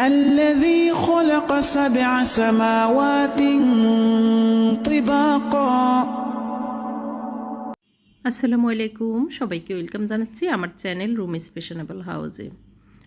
الذي خلق سبع سماوات طباقا আসসালামু আলাইকুম সবাইকে ওয়েলকাম জানাচ্ছি আমার চ্যানেল রুমি স্পেশনেবল হাউসে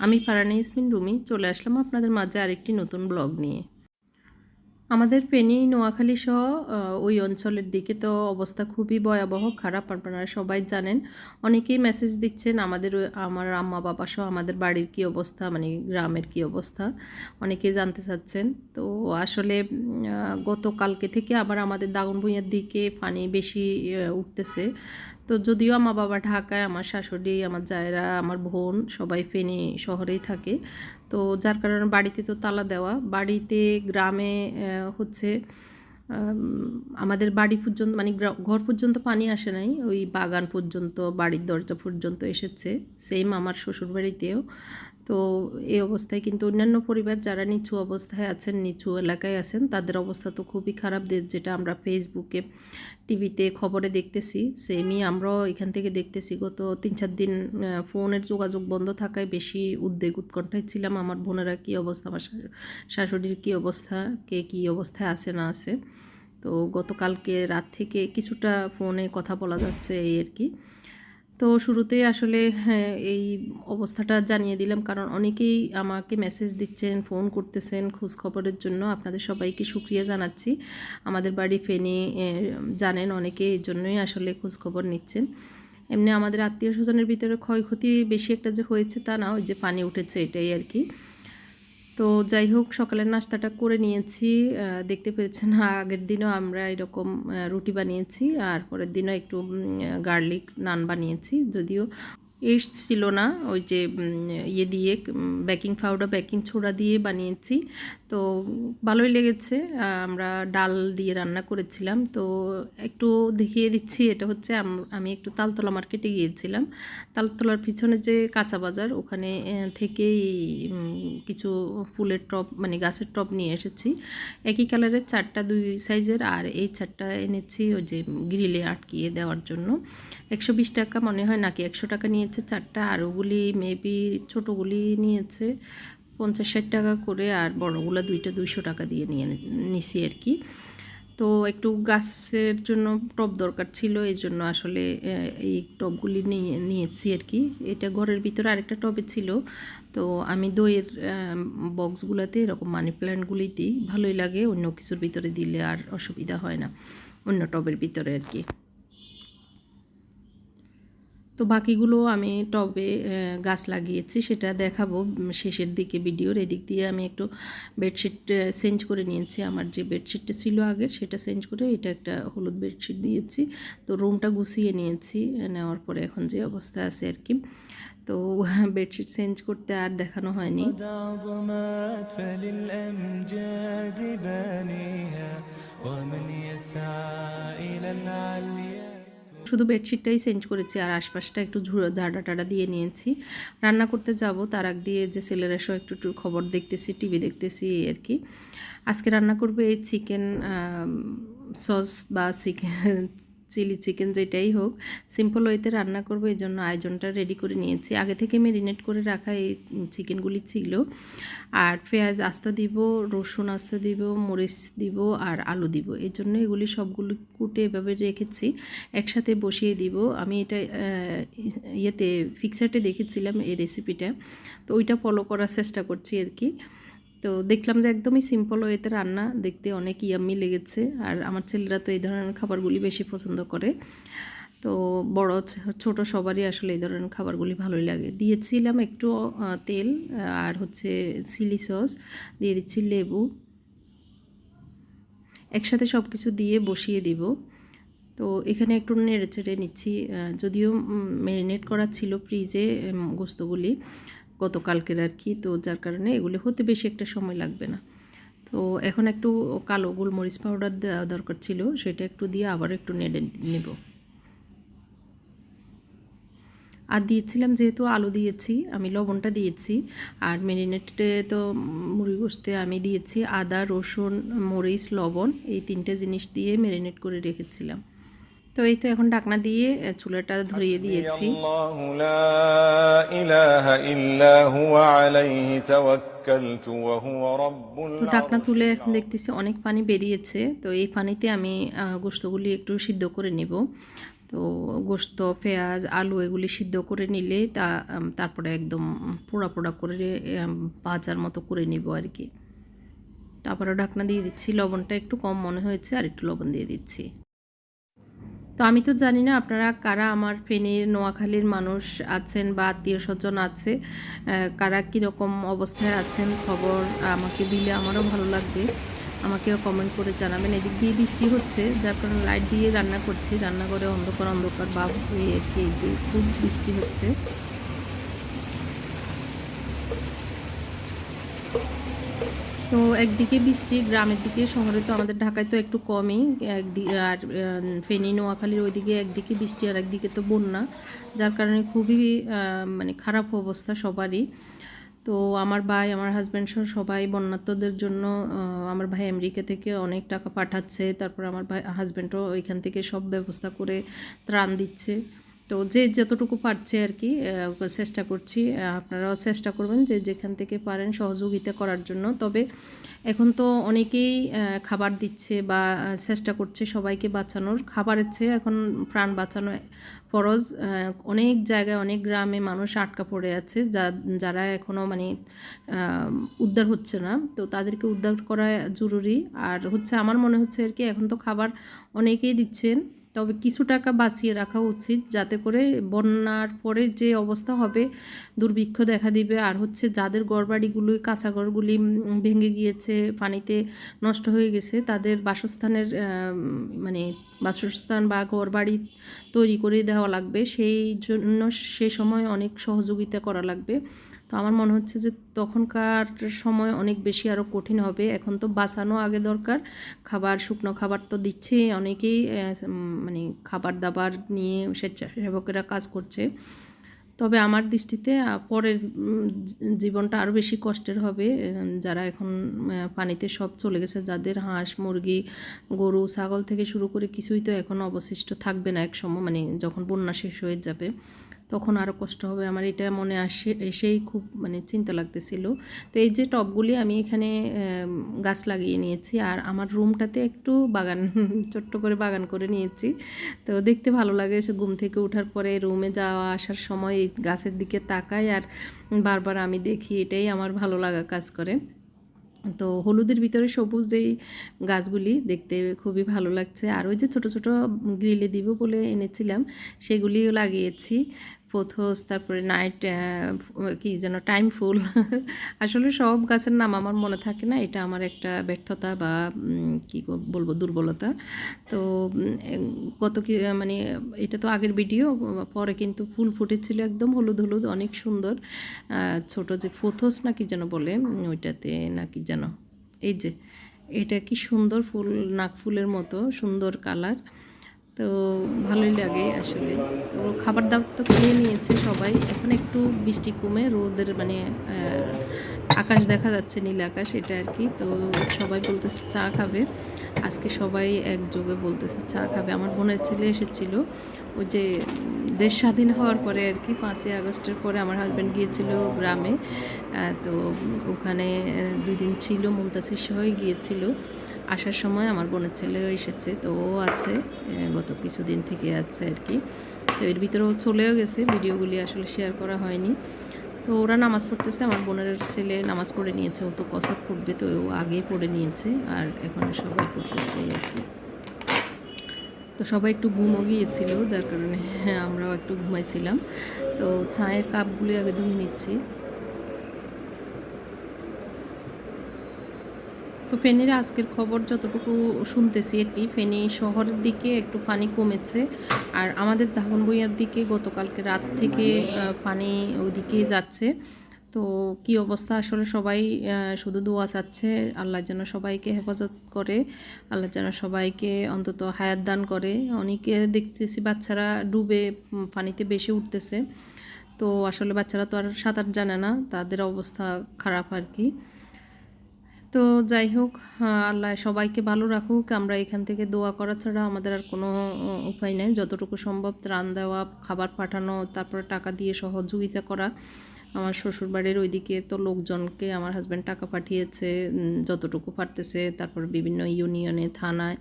আমি ফারানি ইসমিন রুমি চলে আসলাম আপনাদের মাঝে আরেকটি নতুন ব্লগ নিয়ে আমাদের ফেনী, নোয়াখালী সহ ওই অঞ্চলের দিকে তো অবস্থা খুবই ভয়াবহ, খারাপ আপনারা সবাই জানেন। অনেকেই মেসেজ দিচ্ছেন আমাদের, আমার আম্মা, বাবা সহ আমাদের বাড়ির কি অবস্থা মানে গ্রামের কি অবস্থা, অনেকেই জানতে চাচ্ছেন। তো আসলে গতকালকে থেকে আবার আমাদের দাগন ভুঁইয়ার দিকে পানি বেশি উঠতেছে। তো যদিও আমার বাবা ঢাকায়, আমার শাশুড়ি, আমার জায়রা, আমার বোন সবাই ফেনী শহরেই থাকে। তো যার কারণে বাড়িতে তো তালা দেওয়া। বাড়িতে, গ্রামে হচ্ছে আমাদের বাড়ি পর্যন্ত মানে ঘর পর্যন্ত পানি আসে নাই। ওই বাগান পর্যন্ত, বাড়ির দরজা পর্যন্ত এসেছে। সেম আমার শ্বশুর বাড়িতেও তো এই অবস্থায় কিন্তু অন্যান্য পরিবার যারা নিচু অবস্থায় আছেন, নিচু এলাকায় আছেন, তাদের অবস্থা তো খুবই খারাপ দেশ যেটা আমরা ফেসবুকে টিভিতে খবরে দেখতেছি। সেমই আমরাও এখান থেকে দেখতেছি, গত তিন চার দিন ফোনের যোগাযোগ বন্ধ থাকায় বেশি উদ্বেগ উৎকণ্ঠায় ছিলাম। আমার বোনেরা কী অবস্থা, আমার শাশুড়ির কী অবস্থা, কে কী অবস্থায় আছে, না আছে। তো গতকালকে রাত থেকে কিছুটা ফোনে কথা বলা যাচ্ছে এই আর কি। তো শুরুতেই আসলে হ্যাঁ, এই অবস্থাটা জানিয়ে দিলাম। কারণ অনেকেই আমাকে মেসেজ দিচ্ছেন ফোন করতেছেন খোঁজখবরের জন্য। আপনাদের সবাইকে সুক্রিয়া জানাচ্ছি। আমাদের বাড়ি ফেনে জানেন অনেকে এই জন্যই আসলে খোঁজখবর নিচ্ছেন। এমনি আমাদের আত্মীয় স্বজনের ভিতরে ক্ষয়ক্ষতি বেশি একটা যে হয়েছে তা না ওই যে পানি উঠেছে এটাই আর কি। তো যাই হোক, সকালের নাস্তাটা করে নিয়েছি। দেখতে পেয়েছেন, আগের দিনও আমরা এরকম রুটি বানিয়েছি, আর পরের দিনও একটু গার্লিক নান বানিয়েছি। যদিও এস ছিল না, ওই যে ইয়ে দিয়ে বেকিং পাউডার, বেকিং ছোড়া দিয়ে বানিয়েছি। তো ভালোই লেগেছে, আমরা ডাল দিয়ে রান্না করেছিলাম। তো একটু দেখিয়ে দিচ্ছি, এটা হচ্ছে আমি একটু তালতলা মার্কেটে গিয়েছিলাম। তালতলার পিছনে যে কাঁচা বাজার, ওখানে থেকেই কিছু ফুলের টপ মানে গাছের টপ নিয়ে এসেছি। একই কালারের চারটা দুই সাইজের আর এই চারটা এনেছি ওই যে গ্রিলে আটকিয়ে দেওয়ার জন্য। একশো বিশ টাকা মনে হয় নাকি একশো টাকা নিয়েছে চারটা আর ওগুলি মেবি ছোটোগুলি নিয়েছে পঞ্চাশ ষাট টাকা করে আর বড়গুলো দুইটা দুইশো টাকা দিয়ে নিয়ে নিছি আর কি। তো একটু গাছের জন্য টব দরকার ছিল, এই জন্য আসলে এই টবগুলি নিয়ে, নিয়েছি আর কি। এটা ঘরের ভিতরে আরেকটা টবে ছিল। তো আমি দইয়ের বক্সগুলোতে এরকম মানি প্ল্যান্টগুলি দিই। ভালোই লাগে, অন্য কিছুর ভিতরে দিলে আর অসুবিধা হয় না, অন্য টবের ভিতরে আর কি। তো বাকিগুলো আমি টবে আহ, গাছ লাগিয়েছি সেটা দেখাবো উম, শেষের দিকে ভিডিওর এদিক দিয়ে আমি একটু বেডশিট চেঞ্জ করে নিয়েছি আমার যে বেডশিটটা ছিল আগের সেটা চেঞ্জ করে এটা একটা হলুদ বেডশিট দিয়েছি তো রুমটা গুছিয়ে নিয়েছি আহ, নেওয়ার পরে এখন যে অবস্থা আছে আর কি তো বেডশিট চেঞ্জ করতে আর দেখানো হয়নি قد عظمت فللأمجاد بانيها ومن يسعى إلى العليا শুধু বেডশিটটাই চেঞ্জ করেছি আর আশপাশটা একটু ঝুড়ো ঝাড়া টাড়া দিয়ে নিয়েছি। রান্না করতে যাব তার আগ দিয়ে যে ছেলেরা সব একটু একটু খবর দেখতেছি, টিভি দেখতেছি আর কি। আজকে রান্না করবে এই চিকেন সস বা চিকেন চিলি চিকেন যেটাই হোক সিম্পল ওয়েতে রান্না করব এই জন্য আয়োজনটা রেডি করে নিয়েছি। আগে থেকে মেরিনেট করে রাখা এই চিকেনগুলি ছিল। আর পেঁয়াজ আস্ত দিব, রসুন আস্ত দিব, মরিচ দিব আর আলু দিব। এই জন্য এগুলি সবগুলো কুটে এভাবে রেখেছি। একসাথে বসিয়ে দিব। আমি এটা ইয়েতে ফিক্সারটে দেখেছিলাম এই রেসিপিটা তো ওইটা ফলো করার চেষ্টা করছি আর কি। তো দেখলাম যে একদমই সিম্পল ওয়েতে রান্না, দেখতে অনেক ইয়াম্মি লেগেছে। আর আমার ছেলেরা তো এই ধরনের খাবারগুলি বেশি পছন্দ করে। তো বড় ছোট সবারই আসলে এই ধরনের খাবারগুলি ভালোই লাগে। দিয়েছিলাম একটু তেল, আর হচ্ছে চিলি সস দিয়ে দিচ্ছি লেবু। একসাথে সব কিছু দিয়ে বসিয়ে দিব। তো এখানে একটু নেড়ে চেড়ে নিচ্ছি যদিও ম্যারিনেট করা ছিল ফ্রিজে গোস্তগুলি। গতকালকের আর কি। তো যার কারণে এগুলো হতে বেশি একটা সময় লাগবে না। তো এখন একটু কালো গোলমরিচ পাউডার দেওয়া দরকার ছিল সেটা একটু দিয়ে আবার একটু নেড়ে নেব। আর দিয়েছিলাম যেহেতু আলু দিয়েছি আমি লবণটা দিয়েছি আর মেরিনেটে তো মুড়ি গোস্তে আমি দিয়েছি আদা রসুন মরিচ লবণ এই তিনটে জিনিস দিয়ে মেরিনেট করে রেখেছিলাম। তো এই তো এখন ডাকনা দিয়ে চুলাটা ধরিয়ে দিয়েছি। ঢাকনা তুলে এখন দেখতেছি অনেক পানি বেরিয়েছে। তো এই পানিতে আমি গোস্তগুলি একটু সিদ্ধ করে নেব। তো গোস্ত পেঁয়াজ আলু এগুলি সিদ্ধ করে নিলে তা তারপরে একদম পোড়া পোড়া করে ভাজার মতো করে নিব আর কি। তারপরে ঢাকনা দিয়ে দিচ্ছি। লবণটা একটু কম মনে হয়েছে আর একটু লবণ দিয়ে দিচ্ছি। তো আমি তো জানি না আপনারা কারা আমার ফেনীর নোয়াখালীর মানুষ আছেন বা আত্মীয় স্বজন আছে কারা কীরকম অবস্থায় আছেন খবর আমাকে দিলে আমারও ভালো লাগবে। আমাকেও কমেন্ট করে জানাবেন। এদিক দিয়ে বৃষ্টি হচ্ছে, যার কারণে লাইট দিয়ে রান্না করছি। রান্নাঘরে অন্ধকার অন্ধকার। বা এই যে খুব বৃষ্টি হচ্ছে। তো একদিকে বৃষ্টি গ্রামের দিকে, শহরে তো আমাদের ঢাকায় তো একটু কমই একদিকে আর ফেনী, নোয়াখালীর ওইদিকে একদিকে বৃষ্টি আর একদিকে তো বন্যা, যার কারণে খুবই মানে খারাপ অবস্থা সবারই। তো আমার ভাই, আমার হাজব্যান্ড সহ সবাই বন্যাত্মদের জন্য আমার ভাই আমেরিকা থেকে অনেক টাকা পাঠাচ্ছে, তারপর আমার ভাই হাজব্যান্ডও ওইখান থেকে সব ব্যবস্থা করে ত্রাণ দিচ্ছে। তো যে যতটুকু পারছে আর কি চেষ্টা করছি আপনারাও চেষ্টা করবেন যে যেখান থেকে পারেন সহযোগিতা করার জন্য। তবে এখন তো অনেকেই খাবার দিচ্ছে বা চেষ্টা করছে সবাইকে বাঁচানোর। খাবারের চেয়ে এখন প্রাণ বাঁচানো ফরজ। অনেক জায়গায়, অনেক গ্রামে মানুষ আটকা পড়ে আছে যা, যারা এখনও মানে উদ্ধার হচ্ছে না। তো তাদেরকে উদ্ধার করা জরুরি। আর হচ্ছে আমার মনে হচ্ছে আর কি এখন তো খাবার অনেকেই দিচ্ছেন। তবে কিছু টাকা বাঁচিয়ে রাখা উচিত যাতে করে বন্যার পরে যে অবস্থা হবে দুর্ভিক্ষ দেখা দিবে। আর হচ্ছে যাদের ঘরবাড়িগুলি কাঁচা ঘরগুলি উম, ভেঙে গিয়েছে পানিতে নষ্ট হয়ে গেছে তাদের বাসস্থানের মানে বাসস্থান বা ঘরবাড়ি তৈরি করে দেওয়া লাগবে। সেই জন্য সে সময় অনেক সহযোগিতা করা লাগবে। তো আমার মনে হচ্ছে যে তখনকার সময় অনেক বেশি আরও কঠিন হবে। এখন তো বাঁচানো আগে দরকার। খাবার, শুকনো খাবার তো দিচ্ছে অনেকেই মানে খাবার দাবার নিয়ে স্বেচ্ছাসেবকেরা কাজ করছে। তবে আমার দৃষ্টিতে পরের জীবনটা আরও বেশি কষ্টের হবে। যারা এখন পানিতে সব চলে গেছে, যাদের হাঁস, মুরগি, গরু, ছাগল থেকে শুরু করে কিছুই তো এখন অবশিষ্ট থাকবে না এক সময় মানে যখন বন্যা শেষ হয়ে যাবে। তখন আরও কষ্ট হবে। আমার এটা মনে আসে, এসেই খুব মানে চিন্তা লাগতেছিল। তো এই যে টবগুলি আমি এখানে গাছ লাগিয়ে নিয়েছি। আর আমার রুমটাতে একটু বাগান, ছোট্ট করে বাগান করে নিয়েছি। তো দেখতে ভালো লাগে সে ঘুম থেকে ওঠার পরে রুমে যাওয়া, আসার সময় এই গাছের দিকে তাকাই আর বারবার আমি দেখি, এটাই আমার ভালো লাগা কাজ করে। তো হলুদের ভিতরে সবুজ যেই গাছগুলি দেখতে খুবই ভালো লাগছে। আর ওই যে ছোট ছোট গ্রিলে দিব বলে এনেছিলাম, সেগুলিও লাগিয়েছি। পোথোস, তারপরে নাইট কি যেন টাইম ফুল আসলে সব গাছের নাম আমার মনে থাকে না, এটা আমার একটা ব্যর্থতা বা কি বলব, দুর্বলতা। তো কত কি মানে এটা তো আগের ভিডিও পরে কিন্তু ফুল ফুটেছিল একদম হলুদ হলুদ, অনেক সুন্দর। ছোট যে ফোথোস না কি যেন বলে ওইটাতে না কি যেন, এই যে, এটা কি সুন্দর ফুল, নাক ফুলের মতো, সুন্দর কালার তো ভালোই লাগে আসলে। তো খাবার দাবার তো খেয়ে নিয়েছে সবাই। এখন একটু বৃষ্টি কমে রোদের মানে আকাশ দেখা যাচ্ছে নীল আকাশ এটা আর কি। তো সবাই বলতেছে চা খাবে। আজকে সবাই একযোগে বলতেছে চা খাবে। আমার বোনের ছেলে এসেছিল। ওই যে দেশ স্বাধীন হওয়ার পরে আর কি পাঁচই আগস্টের পরে আমার হাজব্যান্ড গিয়েছিল গ্রামে। তো ওখানে আহ, দুই দিন ছিল মুমতাসির সহই গিয়েছিল। আসার সময় আমার বোনের ছেলেও এসেছে, তো ও আছে গত কিছুদিন থেকে আছে আর কি। তো এর ভিতরে ও চলেও গেছে, ভিডিওগুলি আসলে শেয়ার করা হয়নি। তো ওরা নামাজ পড়তেছে, আমার বোনের ছেলে নামাজ পড়ে নিয়েছে, ও তো কসর পড়বে তো ও আগেই পড়ে নিয়েছে, আর এখন সবাই পড়তেছে আর কি। তো সবাই একটু ঘুমও গিয়েছিল, যার কারণে আমরাও একটু ঘুমাইছিলাম। তো চায়ের কাপগুলি আগে ধুয়ে নিচ্ছি। তো ফেনীর আজকের খবর যতটুকু শুনতেছি কি ফেনী শহরের দিকে একটু পানি কমেছে। আর আমাদের ধাগনবইয়ার দিকে গতকালকে রাত থেকে পানি ওদিকে যাচ্ছে। তো কি অবস্থা? আসলে সবাই শুধু দোয়া চাচ্ছে। আল্লাহ যেন সবাইকে হেফাজত করে। আল্লাহ যেন সবাইকে অন্তত হায়াত দান করে। অনেকে দেখতেছি বাচ্চারা ডুবে পানিতে বেশি উঠতেছে। তো আসলে বাচ্চারা তো আর সাঁতার জানে না। তাদের অবস্থা খারাপ আর কি। তো যাই হোক আল্লাহ সবাইকে ভালো রাখুক। আমরা এখান থেকে দোয়া করা ছাড়া আমাদের আর কোনো উপায় নেই। যতটুকু সম্ভব ত্রাণ দেওয়া, খাবার পাঠানো, তারপরে টাকা দিয়ে সহযোগিতা করা। আমার শ্বশুরবাড়ির ওইদিকে তো লোকজনকে আমার হাজব্যান্ড টাকা পাঠিয়েছে যতটুকু পারতেছে। তারপর বিভিন্ন ইউনিয়নে থানায়।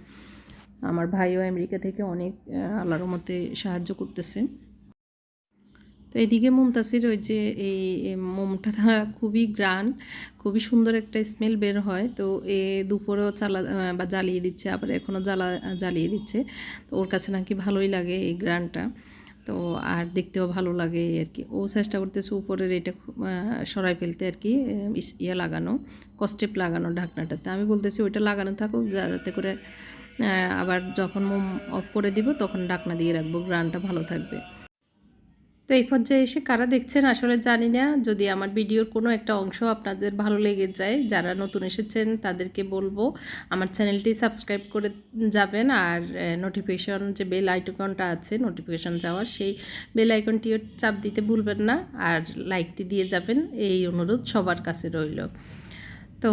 আমার ভাইও আমেরিকা থেকে অনেক আল্লাহর মতে সাহায্য করতেছে। তো এদিকে মুমতাসির ওই যে এই মোমটা খুবই গ্রান, খুবই সুন্দর একটা স্মেল বের হয়। তো এ দুপুরেও চালা বা জ্বালিয়ে দিচ্ছে, আবার এখনও জ্বালা জ্বালিয়ে দিচ্ছে। তো ওর কাছে নাকি ভালোই লাগে এই গ্রানটা। তো আর দেখতেও ভালো লাগে আর কি। ও চেষ্টা করতেছে উপরের এটা সরাই ফেলতে আর কি ইয়ে লাগানো কস্টেপ লাগানো ঢাকনাটাতে। আমি বলতেছি ওইটা লাগানো থাকুক যাতে করে আবার যখন মোম অফ করে দিব, তখন ঢাকনা দিয়ে রাখব, গ্রানটা ভালো থাকবে। তো এই পর্যায়ে এসে কারা দেখছেন আসলে জানি না। যদি আমার ভিডিওর কোনো একটা অংশ আপনাদের ভালো লেগে যায়, যারা নতুন এসেছেন তাদেরকে বলব, আমার চ্যানেলটি সাবস্ক্রাইব করে যাবেন। আর নোটিফিকেশন যে বেল আইকনটা আছে নোটিফিকেশন যাওয়ার সেই বেল আইকনটিও চাপ দিতে ভুলবেন না। আর লাইকটি দিয়ে যাবেন, এই অনুরোধ সবার কাছে রইল। তো,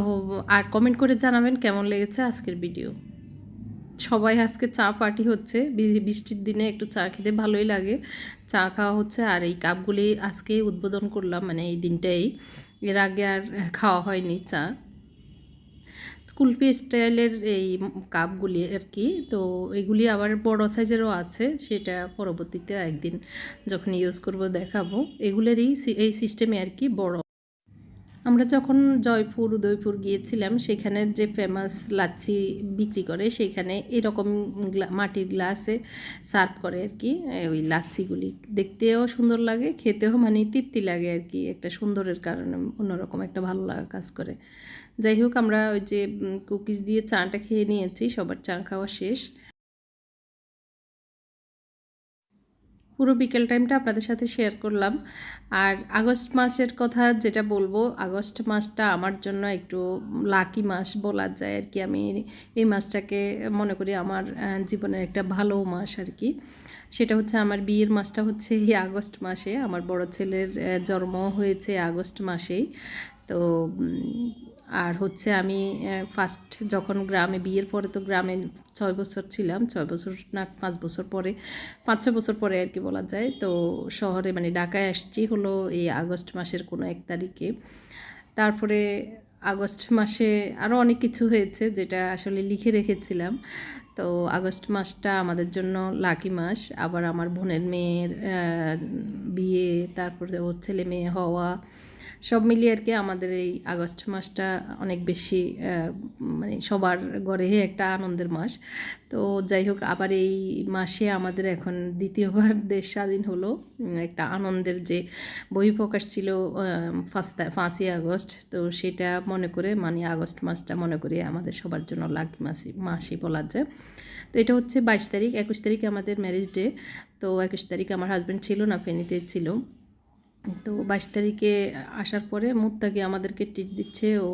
আর কমেন্ট করে জানাবেন কেমন লেগেছে আজকের ভিডিও সবাই আজকে চা পার্টি হচ্ছে। বৃষ্টির দিনে একটু চা খেতে ভালোই লাগে। চা খাওয়া হচ্ছে আর এই কাপগুলি আজকে উদ্বোধন করলাম মানে এই দিনটাই। এর আগে আর খাওয়া হয়নি চা। কুলপি স্টাইলের এই কাপগুলি আর কি, তো এগুলি আবার বড় সাইজেরও আছে, সেটা পরবর্তীতে একদিন যখন ইউজ করব দেখাবো। এগুলোরই এই সিস্টেমে আর কি বড় আমরা যখন জয়পুর, উদয়পুর গিয়েছিলাম সেখানের যে ফেমাস লাচ্ছি বিক্রি করে, সেখানে এরকম মাটির গ্লাসে সার্ভ করে আর কি ওই লাচ্ছিগুলি। দেখতেও সুন্দর লাগে, খেতেও মানে তৃপ্তি লাগে আর কি, একটা সুন্দরের কারণে অন্যরকম একটা ভালো লাগা কাজ করে। যাই হোক, আমরা ওই যে কুকিজ দিয়ে চাটা খেয়ে নিয়েছি, সবার চা খাওয়া শেষ। পুরো বিকেল টাইমটা আপনাদের সাথে শেয়ার করলাম। আর আগস্ট মাসের কথা যেটা বলব, আগস্ট মাসটা আমার জন্য একটু লাকি মাস বলা যায় আর কি। আমি এই মাসটাকে মনে করি আমার জীবনের একটা ভালো মাস আর কি। সেটা হচ্ছে আমার বিয়ের মাসটা হচ্ছে এই আগস্ট মাসে। আমার বড় ছেলের জন্ম হয়েছে আগস্ট মাসেই। তো আর হচ্ছে আমি ফার্স্ট যখন গ্রামে, বিয়ের পরে তো গ্রামে ছয় বছর ছিলাম, ছয় বছর না, পাঁচ বছর পরে, পাঁচ ছয় বছর পরে আর কি বলা যায়। তো শহরে মানে ঢাকায় আসছি হলো এই আগস্ট মাসের কোনো এক তারিখে। তারপরে আগস্ট মাসে আরও অনেক কিছু হয়েছে যেটা আসলে লিখে রেখেছিলাম। তো আগস্ট মাসটা আমাদের জন্য লাকি মাস। আবার আমার বোনের মেয়ের বিয়ে, তারপরে ওর ছেলে মেয়ে হওয়া সব মিলিয়ে আর কি আমাদের এই আগস্ট মাসটা অনেক বেশি মানে সবার গড়ে একটা আনন্দের মাস। তো যাই হোক, আবার এই মাসে আমাদের এখন দ্বিতীয়বার দেশ স্বাধীন হলো। একটা আনন্দের যে বহিঃপ্রকাশ ছিল ফার্স্ট পাঁচই আগস্ট, তো সেটা মনে করে মানে আগস্ট মাসটা মনে করি আমাদের সবার জন্য লাকি মাসি মাসই বলা যায়। তো এটা হচ্ছে বাইশ তারিখ, একুশ তারিখ আমাদের ম্যারেজ ডে তো একুশ তারিখ আমার হাজব্যান্ড ছিল না, ফেনীতে ছিল। তো বাইশ তারিখে আসার পরে মুত্তাকি আমাদেরকে ট্রিট দিচ্ছে। ও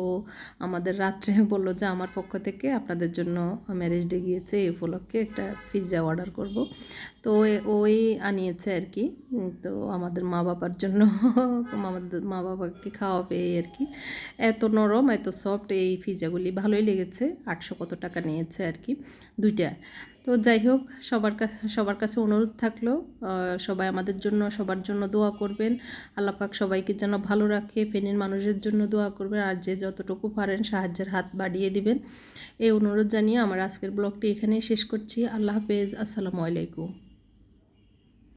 আমাদের রাত্রে বলল যে, আমার পক্ষ থেকে আপনাদের জন্য ম্যারেজ ডে গিয়েছে, এই উপলক্ষে একটা পিৎজা অর্ডার করব। তো ওই আনিয়েছে আর কি। তো আমাদের মা বাবার জন্য আমাদের মা বাবাকে খাওয়াবে আর কি। এত নরম, এত সফট এই পিৎজাগুলি ভালোই লেগেছে। আটশো কত টাকা নিয়েছে আর কি। দুইটা। তো যাই হোক, সবার কাছে সবার কাছে অনুরোধ থাকল সবাই আমাদের জন্য, সবার জন্য দোয়া করবেন। আল্লাপাক সবাইকে যেন ভালো রাখে, ফেনীর মানুষের জন্য দোয়া করবেন, আর যে যতটুকু পারেন সাহায্যের হাত বাড়িয়ে দিবেন। এই অনুরোধ জানিয়ে আমার আজকের ব্লগটি এখানেই শেষ করছি। আল্লাহ হাফেজ, আসসালামু আলাইকুম।